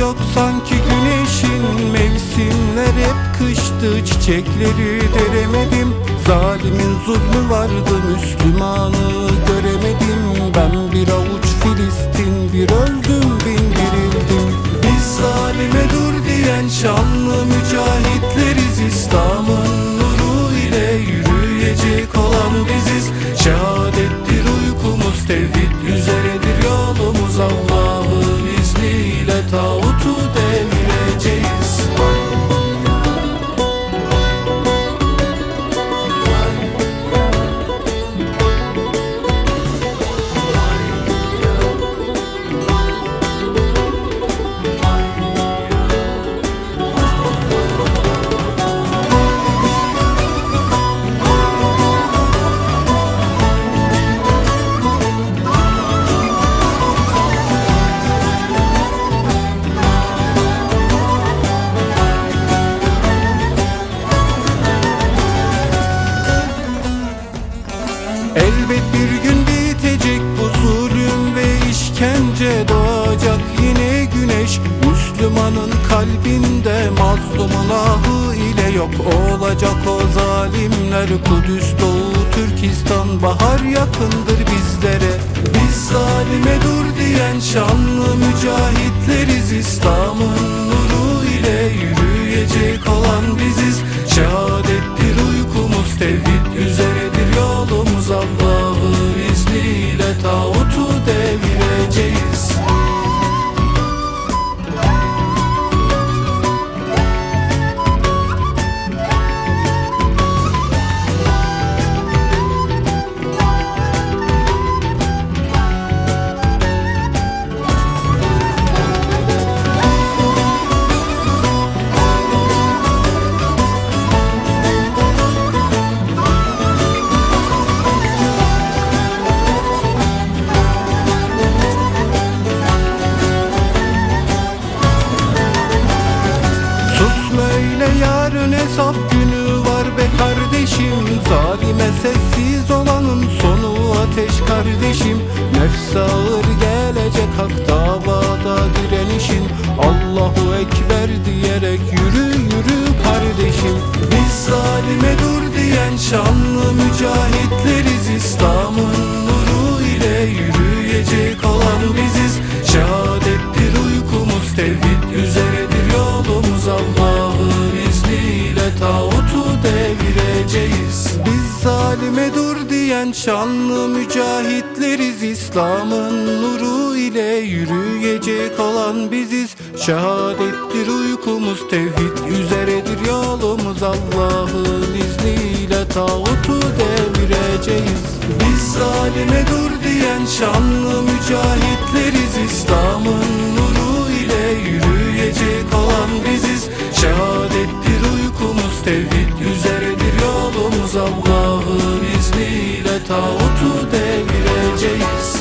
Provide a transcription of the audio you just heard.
yok sanki güneşin. Mevsimler hep kıştı çiçekleri deremedim. Zalimin zulmü vardı Müslümanı göremedim. Ben bir avuç Filistin bir öldüm bin dirildim. Biz zalime dur diyen şanlı mücahitleriz. İslam'ın nuru ile yürüyecek olan biziz Elbet bir gün bitecek bu zulüm ve işkence doğacak yine güneş. Müslümanın kalbinde mazlumun ahı ile yok olacak o zalimler. Kudüs Doğu Türkistan bahar yakındır bizlere. Biz zalime dur diyen şanlı mücahitleriz İslam'ın hesap günü var be kardeşim. Zalime sessiz olanın sonu ateş kardeşim. Nefs ağır gelecek hak davada direnişin Allahu Ekber diyerek yürü yürü kardeşim zalime dur diyen şanlı mücahitleriz. İslam'ın nuru ile yürüyecek olan biziz. Şehadettir uykumuz tevhid üzeredir yolumuz. Allah'ın izniyle tağutu devireceğiz. Biz zalime dur diyen şanlı mücahitleriz. İslam'ın nuru izniyle tağutu devireceğiz